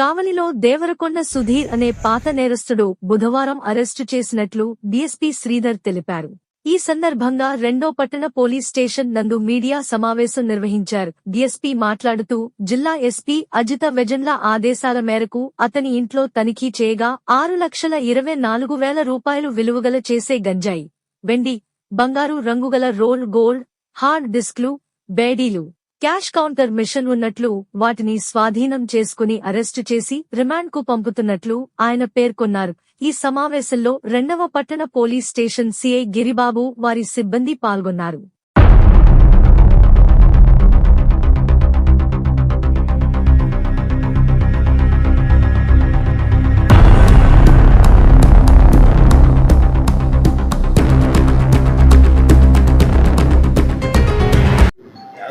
కావలిలో దేవరకొండ సుధీర్ అనే పాత నేరస్తుడు బుధవారం అరెస్టు చేసినట్లు డీఎస్పీ శ్రీధర్ తెలిపారు. ఈ సందర్భంగా రెండో పట్టణ పోలీస్ స్టేషన్ నందు మీడియా సమావేశం నిర్వహించారు. డీఎస్పీ మాట్లాడుతూ జిల్లా ఎస్పీ అజిత వెజన్ల ఆదేశాల మేరకు అతని ఇంట్లో తనిఖీ చేయగా ఆరు లక్షల ఇరవై నాలుగు వేల రూపాయలు విలువగల చేసే గంజాయి వెండి బంగారు రంగుగల రోల్ గోల్డ్ హార్డ్ డిస్క్లు బేడీలు క్యాష్ కౌంటర్ మిషన్ ఉన్నట్లు వాటిని స్వాధీనం చేసుకుని అరెస్టు చేసి రిమాండ్కు పంపుతున్నట్లు ఆయన పేర్కొన్నారు. ఈ సమావేశంలో రెండవ పట్టణ పోలీస్ స్టేషన్ సిఐ గిరిబాబు వారి సిబ్బంది పాల్గొన్నారు.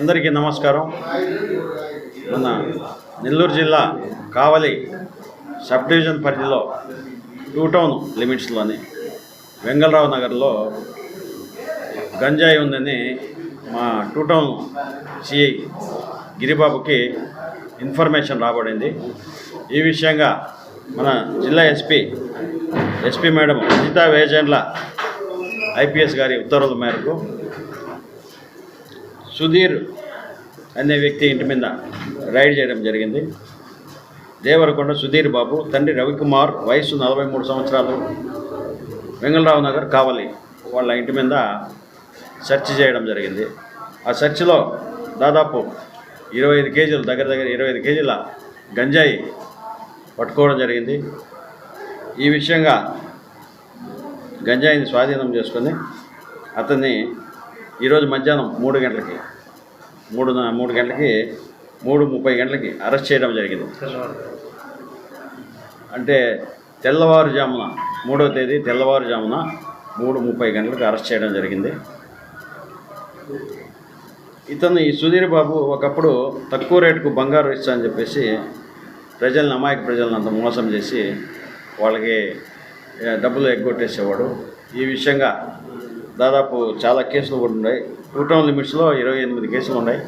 అందరికీ నమస్కారం. మన నెల్లూరు జిల్లా కావలి సబ్ డివిజన్ పరిధిలో టూ టౌన్ లిమిట్స్లోని వెంగళరావు నగర్లో గంజాయి ఉందని మా టూ టౌన్ సిఐ గిరిబాబుకి ఇన్ఫర్మేషన్ రాబడింది. ఈ విషయంగా మన జిల్లా SP SP madam Ajitha Vejendla IPS గారి ఉత్తర్వుల మేరకు సుధీర్ అనే వ్యక్తి ఇంటి మీద రైడ్ చేయడం జరిగింది. దేవరకొండ సుధీర్ బాబు తండ్రి రవికుమార్ వయసు నలభై మూడు సంవత్సరాలు. వెంగళరావు నగర్ కావలి వాళ్ళ ఇంటి మీద సెర్చ్ చేయడం జరిగింది. ఆ సెర్చ్లో దాదాపు ఇరవై ఐదు కేజీలు దగ్గర దగ్గర ఇరవై ఐదు కేజీల గంజాయి పట్టుకోవడం జరిగింది. ఈ విషయంగా గంజాయిని స్వాధీనం చేసుకొని అతన్ని ఈరోజు మధ్యాహ్నం మూడు గంటలకి మూడు మూడు గంటలకి మూడు ముప్పై గంటలకి అరెస్ట్ చేయడం జరిగింది. అంటే తెల్లవారుజామున మూడో తేదీ తెల్లవారుజామున మూడు ముప్పై గంటలకు అరెస్ట్ చేయడం జరిగింది. ఇతను ఈ సుధీర్ బాబు ఒకప్పుడు తక్కువ రేటుకు బంగారు ఇస్తా అని చెప్పేసి ప్రజలను అమాయక ప్రజలను అంత మోసం చేసి వాళ్ళకి డబ్బులు ఎగ్గొట్టేసేవాడు. ఈ విషయంగా దాదాపు చాలా కేసులు కూడా ఉన్నాయి. టూ టౌన్ లిమిట్స్లో ఇరవై ఎనిమిది కేసులు ఉన్నాయి.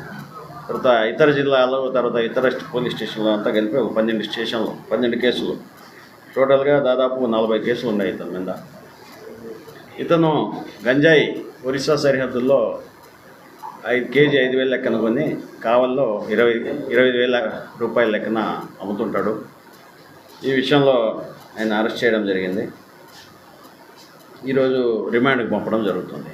తర్వాత ఇతర జిల్లాలో తర్వాత ఇతర పోలీస్ స్టేషన్లో అంతా కలిపి ఒక పన్నెండు స్టేషన్లు పన్నెండు కేసులు. టోటల్గా దాదాపు నలభై కేసులు ఉన్నాయి ఇతని మీద. ఇతను గంజాయి ఒరిస్సా సరిహద్దుల్లో ఐదు కేజీ ఐదు వేల లెక్కన కొని కావల్లో ఇరవై ఇరవై వేల రూపాయల లెక్కన అమ్ముతుంటాడు. ఈ విషయంలో ఆయన అరెస్ట్ చేయడం జరిగింది. ఈరోజు రిమాండ్కి పంపడం జరుగుతుంది.